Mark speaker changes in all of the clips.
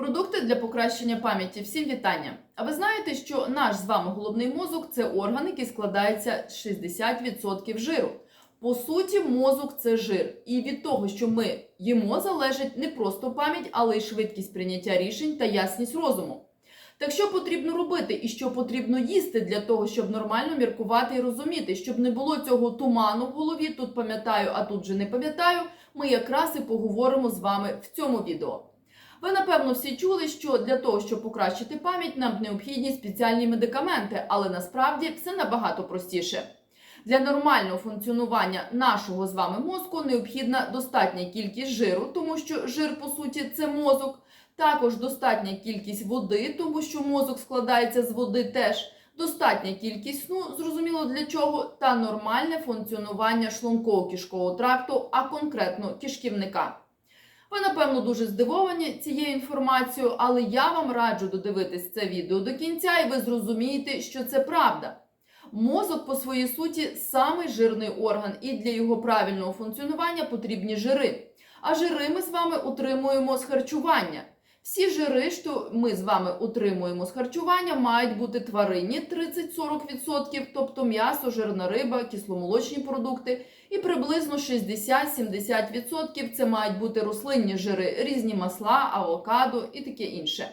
Speaker 1: Продукти для покращення пам'яті. Всім вітання! А ви знаєте, що наш з вами головний мозок це орган, який складається з 60% жиру. По суті, мозок це жир. І від того, що ми їмо, залежить не просто пам'ять, але й швидкість прийняття рішень та ясність розуму. Так що потрібно робити і що потрібно їсти для того, щоб нормально міркувати і розуміти, щоб не було цього туману в голові, тут пам'ятаю, а тут же не пам'ятаю, ми якраз і поговоримо з вами в цьому відео. Ви напевно всі чули, що для того, щоб покращити пам'ять, нам необхідні спеціальні медикаменти, але насправді все набагато простіше. Для нормального функціонування нашого з вами мозку необхідна достатня кількість жиру, тому що жир, по суті, це мозок. Також достатня кількість води, тому що мозок складається з води теж. Достатня кількість сну, зрозуміло для чого, та нормальне функціонування шлунково-кишкового тракту, а конкретно кишківника. Ви, напевно, дуже здивовані цією інформацією, але я вам раджу додивитись це відео до кінця, і ви зрозумієте, що це правда. Мозок, по своїй суті, самий жирний орган, і для його правильного функціонування потрібні жири. А жири ми з вами утримуємо з харчування. Всі жири, що ми з вами утримуємо з харчування, мають бути тваринні 30-40%, тобто м'ясо, жирна риба, кисломолочні продукти, і приблизно 60-70% це мають бути рослинні жири, різні масла, авокадо і таке інше.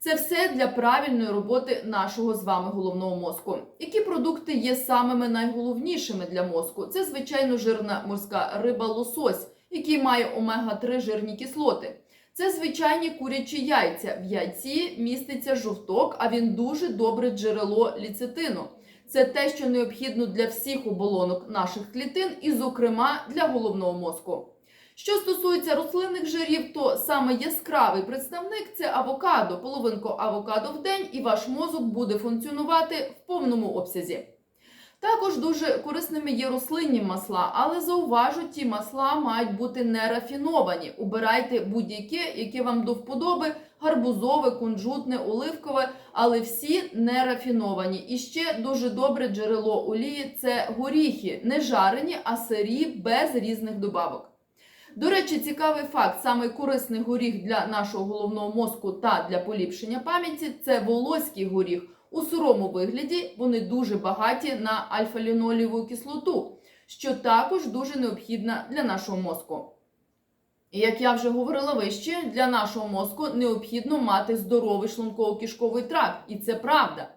Speaker 1: Це все для правильної роботи нашого з вами головного мозку. Які продукти є самими найголовнішими для мозку? Це, звичайно, жирна морська риба лосось, який має омега-3 жирні кислоти. Це звичайні курячі яйця. В яйці міститься жовток, а він дуже добре джерело ліцетину. Це те, що необхідно для всіх оболонок наших клітин, і, зокрема, для головного мозку. Що стосується рослинних жирів, то саме яскравий представник це авокадо, половинку авокадо в день, і ваш мозок буде функціонувати в повному обсязі. Також дуже корисними є рослинні масла, але зауважу, ті масла мають бути не рафіновані. Убирайте будь-яке, яке вам до вподоби, гарбузове, кунжутне, оливкове, але всі не рафіновані. І ще дуже добре джерело олії це горіхи, не жарені, а сирі без різних добавок. До речі, цікавий факт: саме корисний горіх для нашого головного мозку та для поліпшення пам'яті це волоський горіх. У сирому вигляді вони дуже багаті на альфа-ліноліву кислоту, що також дуже необхідна для нашого мозку. І як я вже говорила вище, для нашого мозку необхідно мати здоровий шлунково-кишковий тракт, і це правда.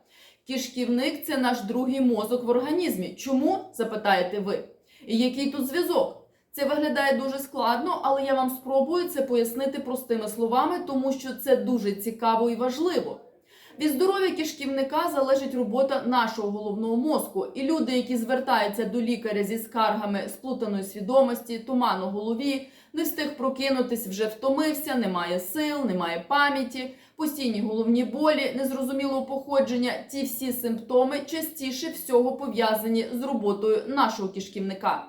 Speaker 1: Кишківник це наш другий мозок в організмі. Чому? запитаєте ви? І який тут зв'язок? Це виглядає дуже складно, але я вам спробую це пояснити простими словами, тому що це дуже цікаво і важливо. Від здоров'я кишківника залежить робота нашого головного мозку, і люди, які звертаються до лікаря зі скаргами сплутаної свідомості, туману голові, не встиг прокинутись, вже втомився, немає сил, немає пам'яті, постійні головні болі, незрозумілого походження. Ті всі симптоми частіше всього пов'язані з роботою нашого кишківника.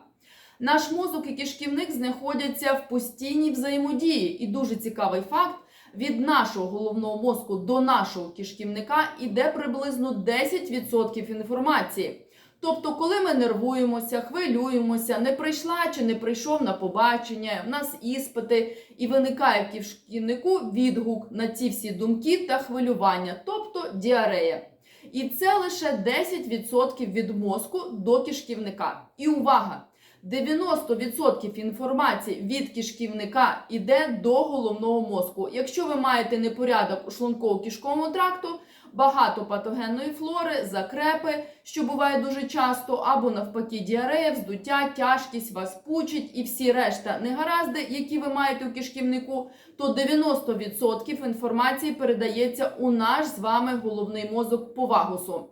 Speaker 1: Наш мозок і кишківник знаходяться в постійній взаємодії, і дуже цікавий факт. Від нашого головного мозку до нашого кишківника іде приблизно 10% інформації. Тобто, коли ми нервуємося, хвилюємося, не прийшла чи не прийшов на побачення, в нас іспити, і виникає в кишківнику відгук на ці всі думки та хвилювання, тобто діарея. І це лише 10% від мозку до кишківника. І увага! 90% інформації від кишківника йде до головного мозку. Якщо ви маєте непорядок у шлунково-кишковому тракту, багато патогенної флори, закрепи, що буває дуже часто, або навпаки, діарея, вздуття, тяжкість вас пучить і всі решта негаразди, які ви маєте у кишківнику, то 90% інформації передається у наш з вами головний мозок по вагусу.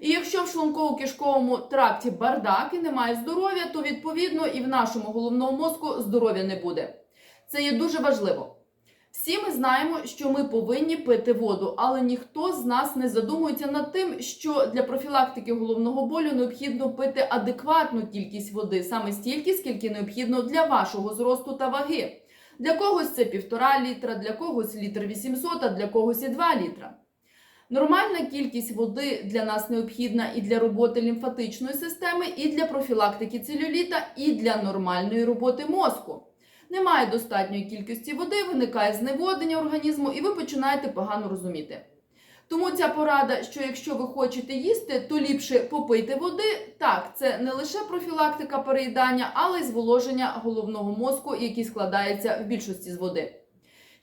Speaker 1: І якщо в шлунково-кишковому тракті бардак і немає здоров'я, то відповідно і в нашому головному мозку здоров'я не буде. Це є дуже важливо. Всі ми знаємо, що ми повинні пити воду, але ніхто з нас не задумується над тим, що для профілактики головного болю необхідно пити адекватну кількість води, саме стільки, скільки необхідно для вашого зросту та ваги. Для когось це півтора літра, для когось літр 800, а для когось і 2 літра. Нормальна кількість води для нас необхідна і для роботи лімфатичної системи, і для профілактики целюліта, і для нормальної роботи мозку. Немає достатньої кількості води, виникає зневоднення організму, і ви починаєте погано розуміти. Тому ця порада, що якщо ви хочете їсти, то ліпше попийте води. Так, це не лише профілактика переїдання, але й зволоження головного мозку, який складається в більшості з води.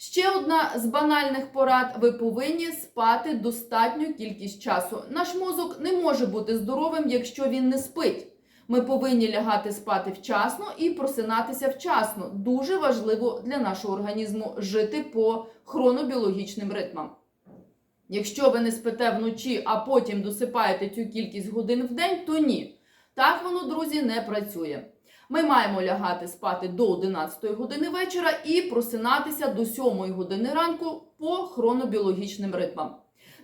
Speaker 1: Ще одна з банальних порад: ви повинні спати достатню кількість часу. Наш мозок не може бути здоровим, якщо він не спить. Ми повинні лягати спати вчасно і просинатися вчасно. Дуже важливо для нашого організму жити по хронобіологічним ритмам. Якщо ви не спите вночі, а потім досипаєте цю кількість годин в день, то ні. Так воно, друзі, не працює. Ми маємо лягати спати до 11 години вечора і просинатися до 7 години ранку по хронобіологічним ритмам.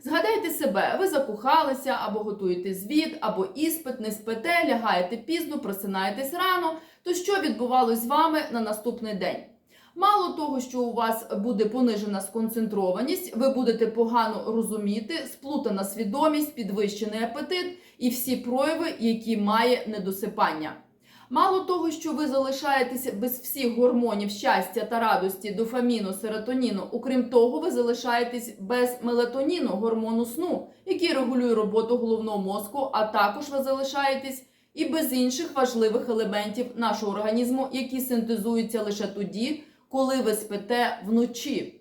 Speaker 1: Згадайте себе, ви закохалися або готуєте звіт, або іспит, не спите, лягаєте пізно, просинаєтесь рано. То що відбувалось з вами на наступний день? Мало того, що у вас буде понижена сконцентрованість, ви будете погано розуміти, сплутана свідомість, підвищений апетит і всі прояви, які має недосипання. Мало того, що ви залишаєтеся без всіх гормонів щастя та радості, дофаміну, серотоніну, окрім того, ви залишаєтесь без мелатоніну, гормону сну, який регулює роботу головного мозку, а також ви залишаєтесь і без інших важливих елементів нашого організму, які синтезуються лише тоді, коли ви спите вночі.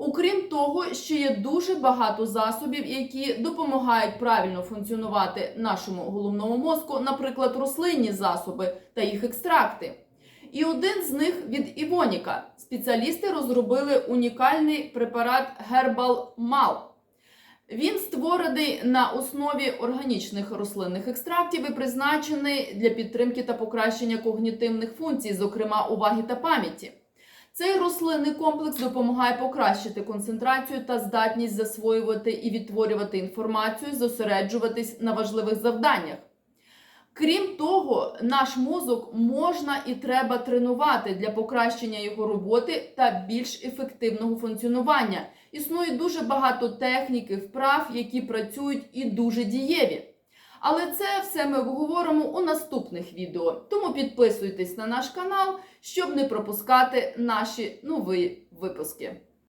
Speaker 1: Окрім того, ще є дуже багато засобів, які допомагають правильно функціонувати нашому головному мозку, наприклад, рослинні засоби та їх екстракти. І один з них від Івоніка. Спеціалісти розробили унікальний препарат Herbal Mal. Він створений на основі органічних рослинних екстрактів і призначений для підтримки та покращення когнітивних функцій, зокрема уваги та пам'яті. Цей рослинний комплекс допомагає покращити концентрацію та здатність засвоювати і відтворювати інформацію, зосереджуватись на важливих завданнях. Крім того, наш мозок можна і треба тренувати для покращення його роботи та більш ефективного функціонування. Існує дуже багато техніки, вправ, які працюють і дуже дієві. Але це все ми обговоримо у наступних відео. Тому підписуйтесь на наш канал, щоб не пропускати наші нові випуски.